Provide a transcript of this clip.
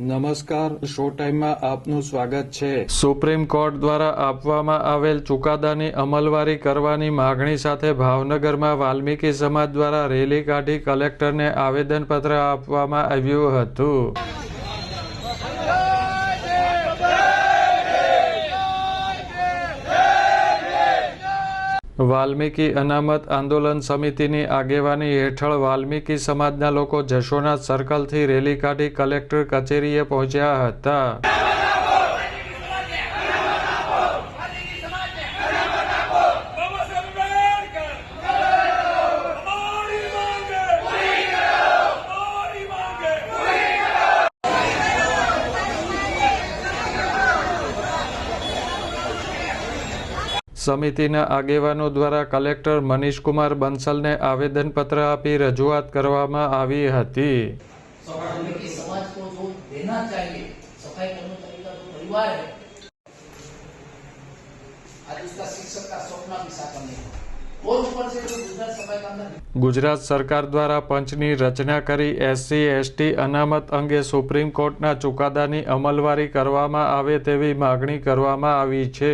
નમસ્કાર, શો ટાઈમમાં આપનું સ્વાગત છે. સુપ્રીમ કોર્ટ દ્વારા આપવામાં આવેલ ચુકાદાની અમલવારી કરવાની માગણી સાથે ભાવનગરમાં વાલ્મીકી સમાજ દ્વારા રેલી કાઢી કલેક્ટરને આવેદનપત્ર આપવામાં આવ્યું હતું. વાલ્મીકી અનામત આંદોલન સમિતિની આગેવાની હેઠળ વાલ્મીકી સમાજના લોકો જશોનાથ સર્કલથી રેલી કાઢી કલેક્ટર કચેરીએ પહોંચ્યા હતા. સમિતિના આગેવાનો દ્વારા કલેક્ટર મનીષકુમાર બંસલને આવેદનપત્ર આપી રજૂઆત કરવામાં આવી હતી वाल्मीकि समाज को जो देना चाहिए सफाई कर्मचारी का जो परिवार है आज उसका शिक्षक का सपना भी साकार नहीं हुआ और ऊपर से जो गुजरात सफाई कामगार ગુજરાત સરકાર દ્વારા પંચની રચના કરી એસસી એસટી અનામત અંગે સુપ્રીમ કોર્ટના ચુકાદાની અમલવારી કરવામાં આવે તેવી માગણી કરવામાં આવી છે